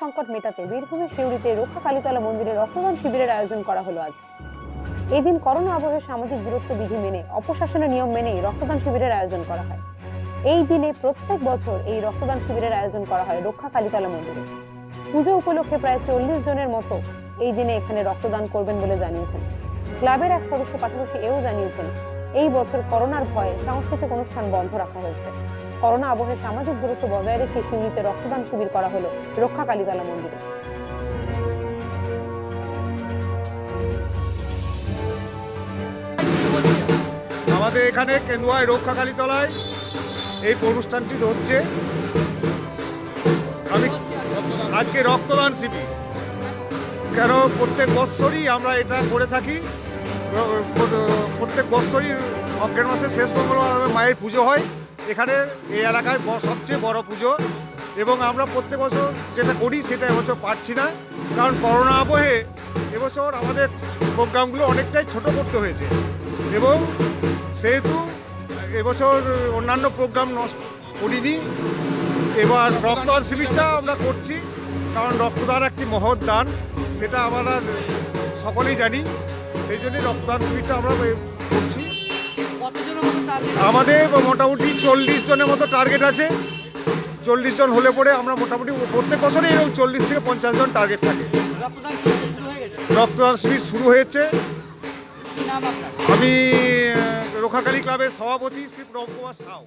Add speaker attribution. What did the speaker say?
Speaker 1: সংকট মেটাতে বীরভূমের শিউরিতে রক্ষা কালীতলা মন্দিরে রক্তদান শিবিরের আয়োজন করা হলো আজ। এই দিন করোনা আবহে সামাজিক দূরত্ব বিধি মেনে, অপশাসনের নিয়ম মেনেই রক্তদান শিবিরের আয়োজন করা হয়। এই দিনে প্রত্যেক বছর এই রক্তদান শিবিরের আয়োজন করা হয় রক্ষা কালীতলা মন্দিরে। পুজো উপলক্ষে প্রায় চল্লিশ জনের মতো এই দিনে এখানে রক্তদান করবেন বলে জানিয়েছেন। ক্লাবের এক সদস্য পাশাপাশি এও জানিয়েছেন, এই বছর করোনার ভয়ে সাংস্কৃতিক অনুষ্ঠান বন্ধ রাখা হয়েছে। করোনা আবহে সামাজিক দূরত্ব বজায় রেখে শিউরিতে রক্তদান শিবির করা হলো রক্ষা কালীতলা মন্দিরে।
Speaker 2: আমাদের এখানে কেন্দুয়ায় রক্ষাকালী তলায় এই অনুষ্ঠানটি হচ্ছে আমি আজকে রক্তদান শিবির। কেন প্রত্যেক বৎসরই আমরা এটা করে থাকি প্রত্যেক বৎসরই অজ্ঞান মাসের শেষ মঙ্গলবার মায়ের পুজো হয়। এখানে এই এলাকায় সবচেয়ে বড় পুজো এবং আমরা প্রত্যেক বছর যেটা করি সেটা এবছর পারছি না। কারণ করোনা আবহে এবছর আমাদের প্রোগ্রামগুলো অনেকটাই ছোট করতে হয়েছে এবং সেহেতু এবছর অন্যান্য প্রোগ্রাম নষ্ট করিনি। এবার রক্তদান শিবিরটা আমরা করছি, কারণ রক্তদান একটি মহৎ দান, সেটা আমরা সকলেই জানি। সেই জন্যই রক্তদান শিবিরটা আমরা করছি। আমাদের মোটামুটি চল্লিশ জনের মতো টার্গেট আছে। চল্লিশ জন হলে পরে আমরা মোটামুটি প্রত্যেক বছরই এরকম চল্লিশ থেকে পঞ্চাশ জন টার্গেট থাকে।
Speaker 3: রক্তদান
Speaker 2: শিবির শুরু হয়েছে। আমি রক্ষাকালী ক্লাবের সভাপতি শ্রী প্রভকুমার সাউ।